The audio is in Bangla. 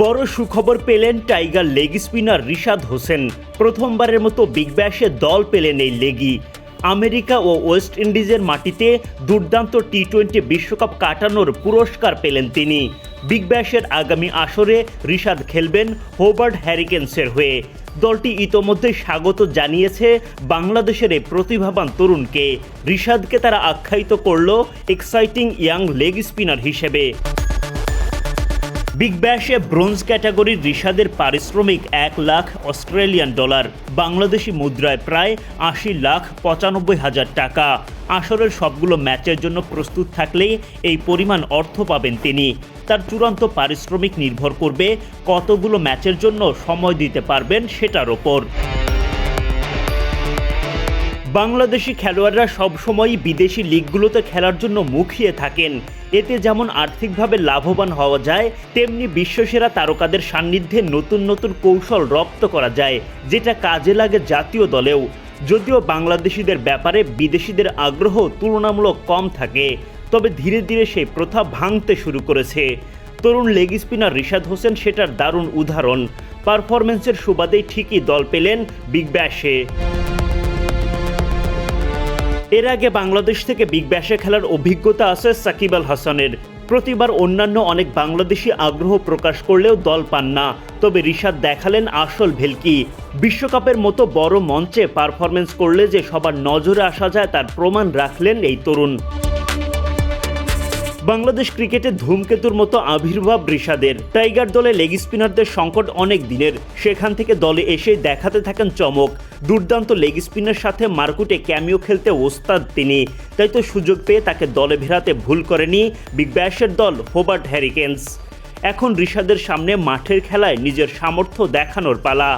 বড় সুখবর পেলেন tiger leg spinner Rishad Hossain. প্রথমবারের মতো বিগ ব্যাশে দল পেলেন এই লেগি। আমেরিকা ও ওয়েস্ট ইন্ডিজের মাটিতে দুর্দান্ত টি টোয়েন্টি বিশ্বকাপ কাটানোর পুরস্কার পেলেন তিনি। বিগ ব্যাশের আগামী আসরে রিশাদ খেলবেন হোবার্ট হ্যারিকেন্সের হয়ে। দলটি ইতোমধ্যে স্বাগত জানিয়েছে বাংলাদেশের এই প্রতিভাবান তরুণকে। রিশাদকে তারা আখ্যায়িত করল এক্সাইটিং ইয়াং লেগ স্পিনার হিসেবে। বিগ ব্যাশে ব্রোঞ্জ ক্যাটাগরির রিশাদের পারিশ্রমিক এক লাখ অস্ট্রেলিয়ান ডলার বাংলাদেশি মুদ্রায় প্রায় আশি লাখ পঁচানব্বই হাজার টাকা। আসরের সবগুলো ম্যাচের জন্য প্রস্তুত থাকলেই এই পরিমাণ অর্থ পাবেন তিনি। তার চূড়ান্ত পারিশ্রমিক নির্ভর করবে কতগুলো ম্যাচের জন্য সময় দিতে পারবেন সেটার ওপর। বাংলাদেশি খেলোয়াড়রা সবসময়ই বিদেশি লিগগুলোতে খেলার জন্য মুখিয়ে থাকেন। এতে যেমন আর্থিকভাবে লাভবান হওয়া যায়, তেমনি বিশ্বসেরা তারকাদের সান্নিধ্যে নতুন নতুন কৌশল রপ্ত করা যায়, যেটা কাজে লাগে জাতীয় দলেও। যদিও বাংলাদেশিদের ব্যাপারে বিদেশিদের আগ্রহ তুলনামূলক কম থাকে, তবে ধীরে ধীরে সেই প্রথা ভাঙতে শুরু করেছে। তরুণ লেগ স্পিনার রিশাদ হোসেন সেটার দারুণ উদাহরণ। পারফরমেন্সের সুবাদেই ঠিকই দল পেলেন বিগ ব্যাশে। এর আগে বাংলাদেশ থেকে বিগ ব্যাশে খেলার অভিজ্ঞতা আছে সাকিব আল হাসানের। প্রতিবার অন্যান্য অনেক বাংলাদেশি আগ্রহ প্রকাশ করলেও দল পান না। তবে রিশাদ দেখালেন আসল ভেলকি। বিশ্বকাপের মতো বড় মঞ্চে পারফরমেন্স করলে যে সবার নজরে আসা যায় তার প্রমাণ রাখলেন এই তরুণ। বাংলাদেশ ক্রিকেটে ধূমকেতুর মতো আবির্ভাব রিশাদের টাইগার দলে লেগ স্পিনারদের সংকট অনেক দিনের। সেখান থেকে দলে এসে দেখাতে থাকেন চমক। দুর্দান্ত লেগ স্পিনের সাথে মার্কুটে ক্যামিও খেলতে ওস্তাদ তিনি। তাই তো সুযোগ পেয়ে তাকে দলে ভেড়াতে ভুল করেনি বিগ ব্যাশের দল হোবার্ট হ্যারিকেন্স। এখন রিশাদের সামনে মাঠের খেলায় নিজের সামর্থ্য দেখানোর পালা।